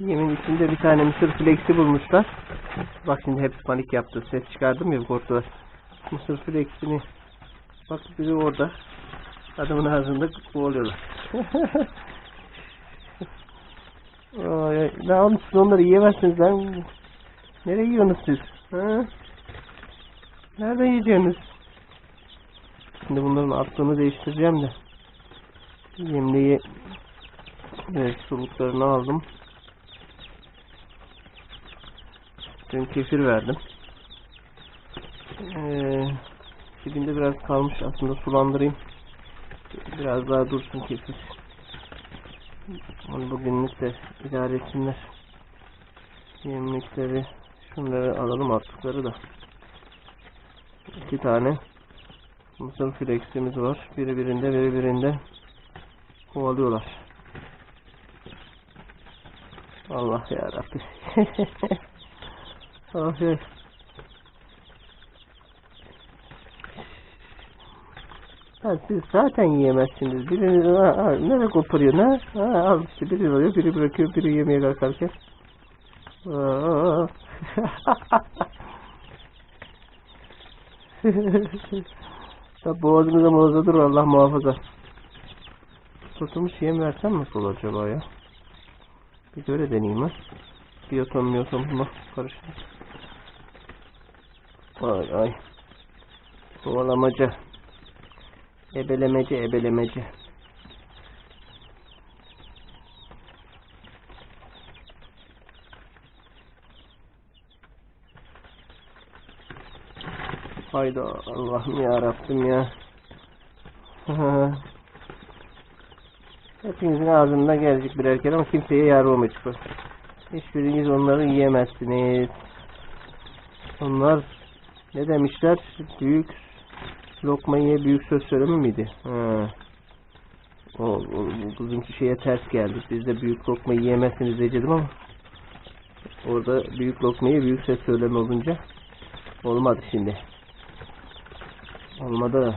Yemin içinde bir tane mısır flexi bulmuşlar. Bak şimdi hepsi panik yaptı. Ses çıkardım ya korktular. Mısır flexini bak biri orada. Adamın ağzında boğuluyorlar. Ne almışsınız onları yiyemezsiniz lan. Nereye yiyorsunuz siz? Ha? Nerede yiyeceksiniz? Şimdi bunların aklını değiştireceğim de. Yemliği evet, suluklarını aldım. Dün kefir verdim. Ee, dibinde biraz kalmış aslında sulandırayım. Biraz daha dursun kefir. Onu bugünlük de idare etsinler. Yemlikleri şunları alalım attıkları da. İki tane mısır fleximiz var. Biri birinde biri birinde kovalıyorlar. Allah ya Ya. Ha, siz zaten yiyemezsiniz. Birini ha, ha, nereye koparıyor ne? Ha, al işte biri alıyor, biri bırakıyor, biri yemeye kalkarken. Ya boğazınıza moğaza dur Allah muhafaza. Tutulmuş yem versem nasıl olur acaba ya? Bir de öyle deneyeyim ha. Biyoton biyoton mu karıştı. Ay ay. Kovalamaca. Ebelemece ebelemece. Hayda Allah'ım ya Rabbim ya. Hepinizin ağzında gelecek birer kere ama kimseye yar olmayacak. Hiçbiriniz onları yiyemezsiniz. Onlar ne demişler? Büyük lokma ye büyük söz söyleme miydi? Ha. O, o, bizimki şeye ters geldi. Biz de büyük lokma yiyemezsiniz diyecektim ama orada büyük lokmayı büyük söz söyleme olunca olmadı şimdi. Olmadı.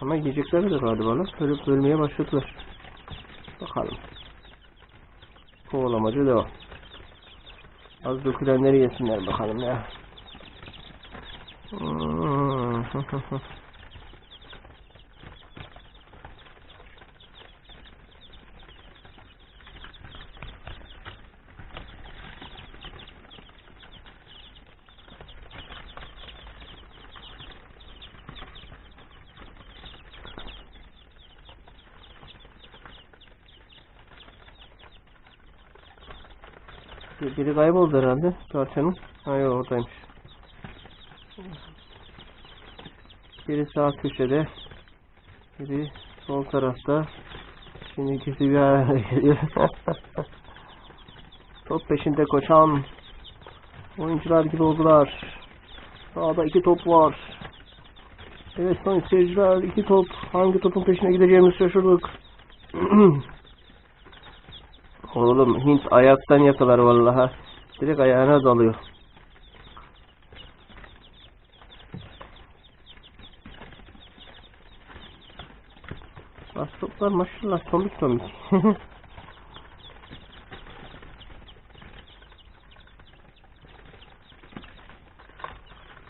Ama yiyecekler de galiba lan. Ölüp ölmeye başladılar. Bakalım. Kovalamacı devam. Az dökülenleri yesinler bakalım ya. Bir- Biri kayboldu herhalde. Tarçanın. Ha yok oradaymış. Biri sağ köşede. Biri sol tarafta. Şimdi ikisi bir araya geliyor. top peşinde koşan oyuncular gibi oldular. Sağda iki top var. Evet sayın seyirciler iki top. Hangi topun peşine gideceğimizi şaşırdık. Oğlum Hint ayaktan yakalar vallaha. Direkt ayağına dalıyor. Astroklar maşallah tomik tomik.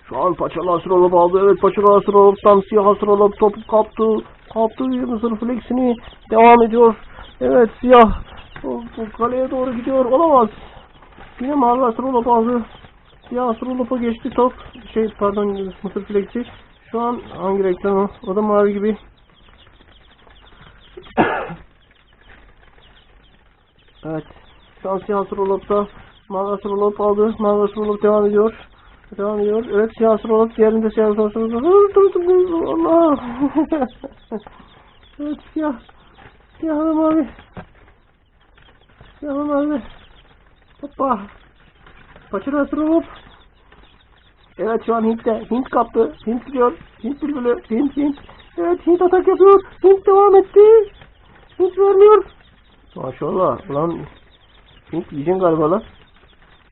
Şu an paçalı asır olup aldı. Evet paçalı asır olup tam siyah asır olup topu kaptı. Kaptı Mısır flexini devam ediyor. Evet siyah o, o kaleye doğru gidiyor. Olamaz. Yine mavi asır olup aldı. Siyah asır olup geçti top. Şey pardon Mısır flexi. Şu an hangi reklam o? O da mavi gibi. evet. Şu an siyah asır olup da mavi asır olup aldı. Mavi asır olup devam ediyor. Devam ediyor. Evet siyah asır olup diğerinde siyah dur dur. Allah. evet siyah. Siyah ve mavi. Siyah ve mavi. Hoppa. Paçır asır olup. Evet şu an Hint'te. Hint kaptı. Hint gidiyor. Hint bülbülü. Hint Hint. Evet Hint atak yapıyor. Hint devam etti. Hint vermiyor. Maşallah. Ulan Hint yiyeceksin galiba lan.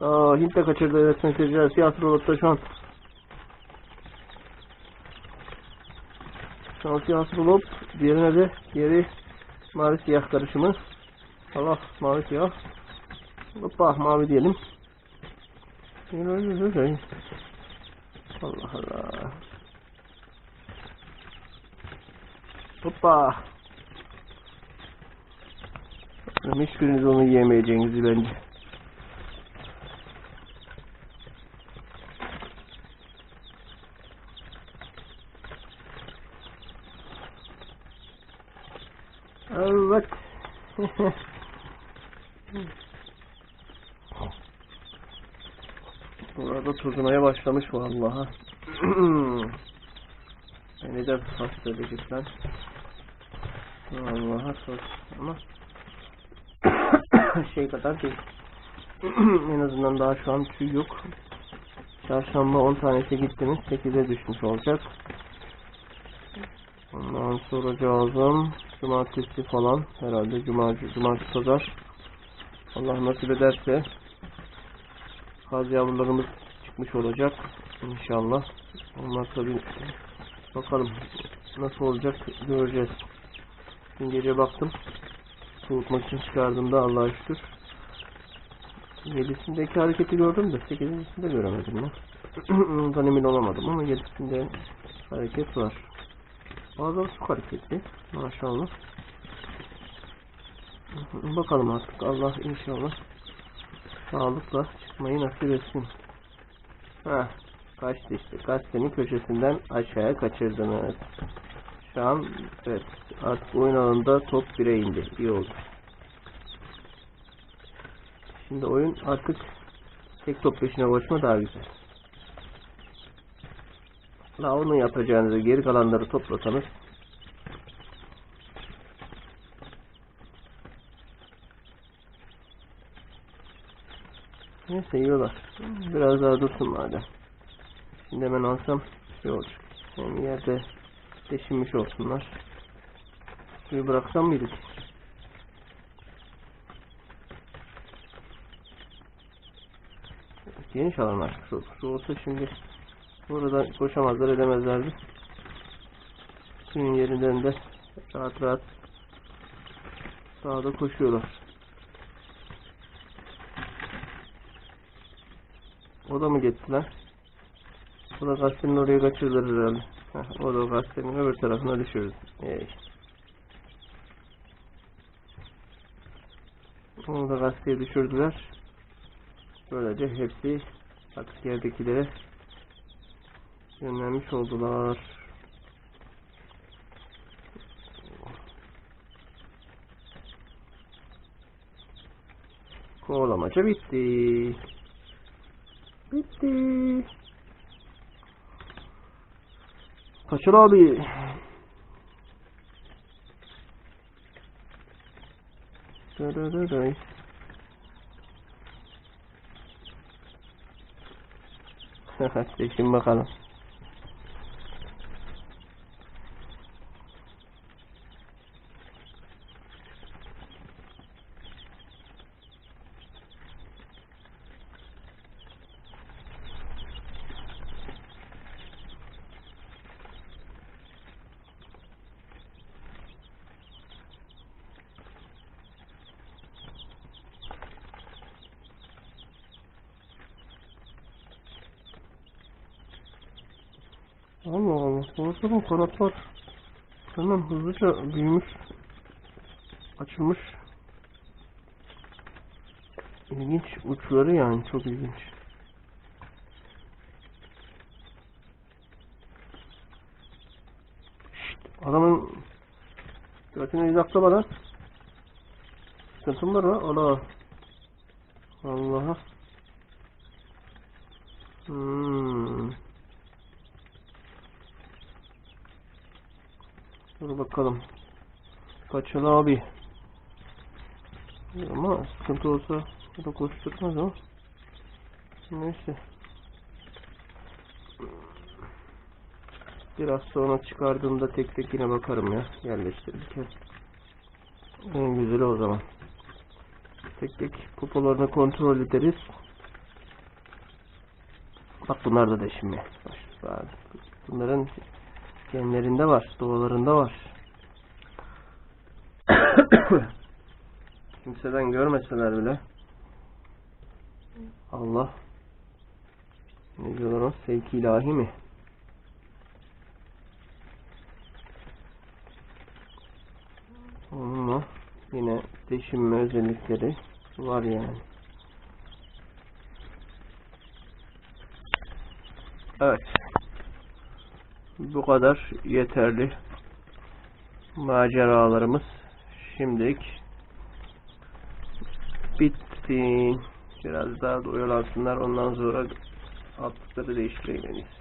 Aa, Hint de kaçırdı. Evet mesajlar. Siyah robotta şu an. Şu an siyah robot. Diğerine de diğeri mavi siyah karışımı. Allah mavi siyah. Hoppa mavi diyelim. Allah Allah. Hoppa. Hiçbiriniz onu yiyemeyeceğinizi bence. Evet. Burada tuzlamaya başlamış vallahi. Beni de hasta edecek lan. Vallahi sos ama şey kadar değil. en azından daha şu an tüy yok. Çarşamba 10 tanesi gitti mi 8'e düşmüş olacak. Ondan sonra cazım cumartesi falan herhalde cumartesi, cumartesi pazar Allah nasip ederse kaz yavrularımız çıkmış olacak inşallah. Onlar tabi bakalım nasıl olacak göreceğiz. Dün gece baktım soğutmak için çıkardığımda Allah'a şükür 7'sindeki hareketi gördüm de 8'incisinde göremedim ben. Ondan emin olamadım ama 7'sinde hareket var. Bazen su hareketli. Maşallah. Bakalım artık. Allah inşallah sağlıkla çıkmayı nasip etsin. Heh. Kaçtı işte. Gazetenin köşesinden aşağıya kaçırdınız. An evet artık oyun alanında top 1'e indi. İyi oldu. Şimdi oyun artık tek top peşine koşma daha güzel. La onu yapacağınızı geri kalanları toplasanız Neyse yiyorlar. Biraz daha dursun madem. Şimdi hemen alsam şey olacak. Hem yerde deşinmiş olsunlar. Suyu bıraksam mıydık? Geniş alan açmış olur. Su olsa şimdi burada koşamazlar edemezlerdi. Suyun yerinden de rahat rahat sağda koşuyorlar. O da mı gitti O da gazetenin oraya kaçırılır herhalde. Heh, o da gazetenin öbür tarafına düşürdü. Ey. Onu da gazeteye düşürdüler. Böylece hepsi artık yerdekilere yönlenmiş oldular. Kovalamaca bitti. Bitti. Kaçır abi. Dırırırıy. Seçin bakalım. Allah Allah. Doğrusu kanatlar hemen hızlıca büyümüş. Açılmış. İlginç uçları yani çok ilginç. Adamın götünü izaklama lan. Sıkıntım var ha. Allah. Allah'a. Hmm. Dur bakalım. Kaçalı abi. Ama sıkıntı olsa o da koşturmaz ama. Neyse. Biraz sonra çıkardığımda tek tek yine bakarım ya. Yerleştirirken. En güzeli o zaman. Tek tek popolarını kontrol ederiz. Bak bunlar da deşinme. Bunların genlerinde var, doğalarında var. Kimseden görmeseler bile Allah ne diyorlar o? Sevki ilahi mi? Onunla yine deşinme özellikleri var yani. Evet. Bu kadar yeterli maceralarımız şimdilik bitti. Biraz daha da oyalansınlar ondan sonra attıkları değiştirelim en.